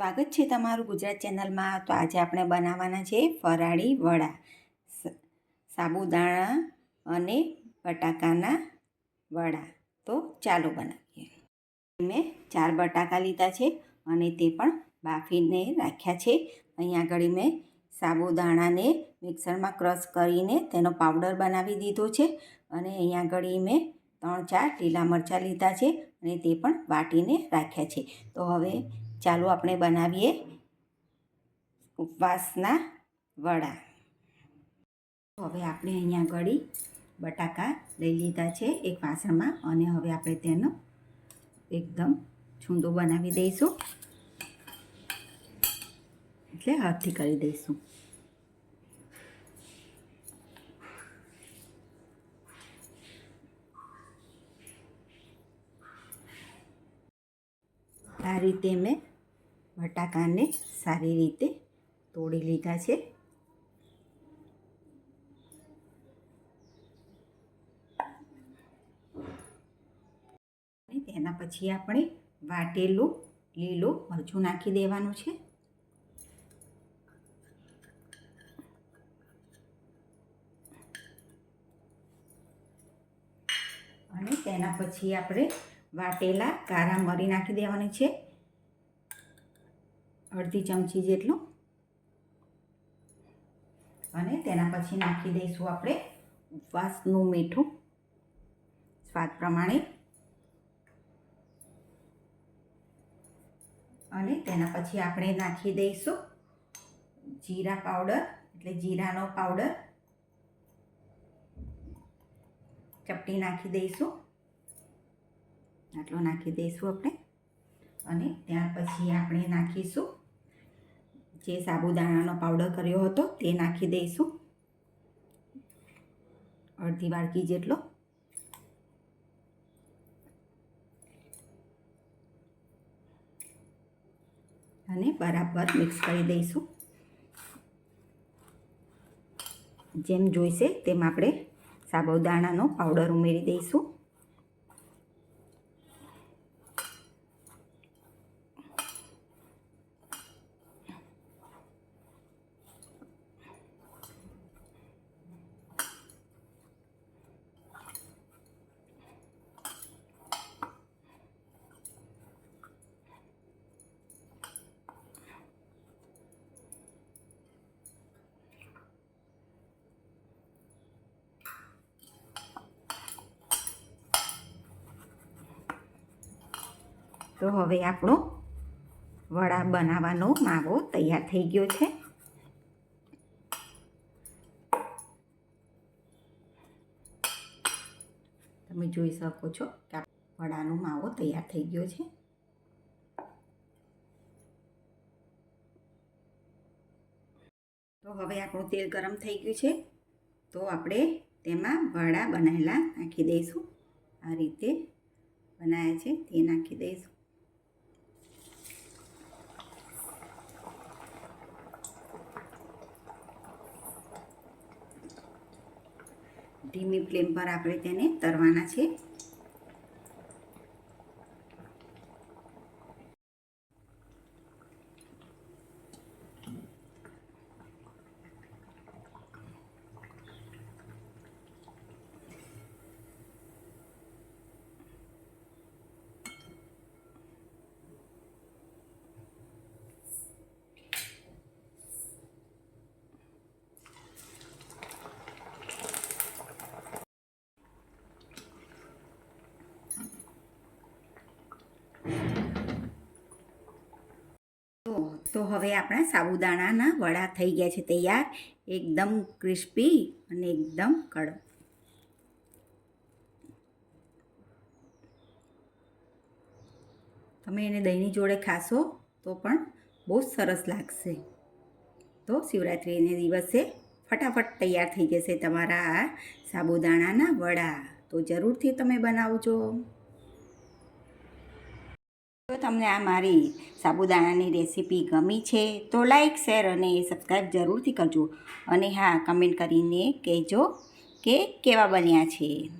સ્વાગત છે તમારું ગુજરાત ચેનલમાં. તો આજે આપણે બનાવવાના છે ફરાળી વડા. સાબુદાણા અને બટાકાના વડા. તો ચાલો બનાવીએ. મેં ચાર બટાકા લીધા છે અને તે પણ બાફીને રાખ્યા છે. અહીંયા આગળ મેં સાબુદાણાને મિક્સરમાં ક્રશ કરીને તેનો પાવડર બનાવી દીધો છે. અને અહીંયા આગળ મેં ત્રણ ચાર લીલા મરચાં લીધા છે અને તે પણ વાટીને રાખ્યા છે. તો હવે ચાલો આપણે બનાવીએ ઉપવાસના વડા. હવે આપણે અહીંયા ગળી બટાકા લઈ લીધા છે એક વાસણમાં અને હવે આપણે તેનો એકદમ છૂંદો બનાવી દઈશું. એટલે હાથથી કરી દઈશું. આ રીતે મેં બટાકાને સારી રીતે તોડી લીધા છે. તેના પછી આપણે વાટેલું લીલું મરચું નાખી દેવાનું છે. અને તેના પછી આપણે વાટેલા કારા મરી નાખી દેવાની છે. અડધી ચમચી જેટલું. અને તેના પછી નાખી દઈશું આપણે ઉપવાસનું મીઠું સ્વાદ પ્રમાણે. અને તેના પછી આપણે નાખી દઈશું જીરા પાવડર, એટલે જીરાનો પાવડર. ચપટી નાખી દઈશું. આટલો નાખી દઈશું આપણે. અને ત્યાર પછી આપણે નાખીશું જે સાબુદાણાનો પાવડર કર્યો હતો તે નાખી દઈશું. અડધી વાડકી જેટલો. અને બરાબર મિક્સ કરી દઈશું. જેમ જોઈશે તેમ આપણે સાબુદાણાનો પાવડર ઉમેરી દઈશું. તો હવે આપણો વડા બનાવવાનો માવો તૈયાર થઈ ગયો છે. તમે જોઈ શકો છો કે વડાનો માવો તૈયાર થઈ ગયો છે. તો હવે આપણું તેલ ગરમ થઈ ગયું છે. તો આપણે તેમાં વડા બનાવેલા નાખી દઈશું. આ રીતે બનાવ્યા છે તે નાખી દઈશું. ધીમી ફ્લેમ પર આપણે તેને તરવાના છે. તો હવે આપણા સાબુદાણાના વડા થઈ ગયા છે તૈયાર. એકદમ ક્રિસ્પી અને એકદમ કડક. તમે એને દહીંની જોડે ખાશો તો પણ બહુ સરસ લાગશે. તો શિવરાત્રિને દિવસે ફટાફટ તૈયાર થઈ જશે તમારા આ સાબુદાણાના વડા. તો જરૂરથી તમે બનાવજો. જો તમને આ મારી સાબુદાણાની રેસીપી ગમી છે તો લાઈક, શેર અને સબસ્ક્રાઈબ જરૂરથી કરજો. અને હા, કમેન્ટ કરીને કહેજો કે કેવા બન્યા છે.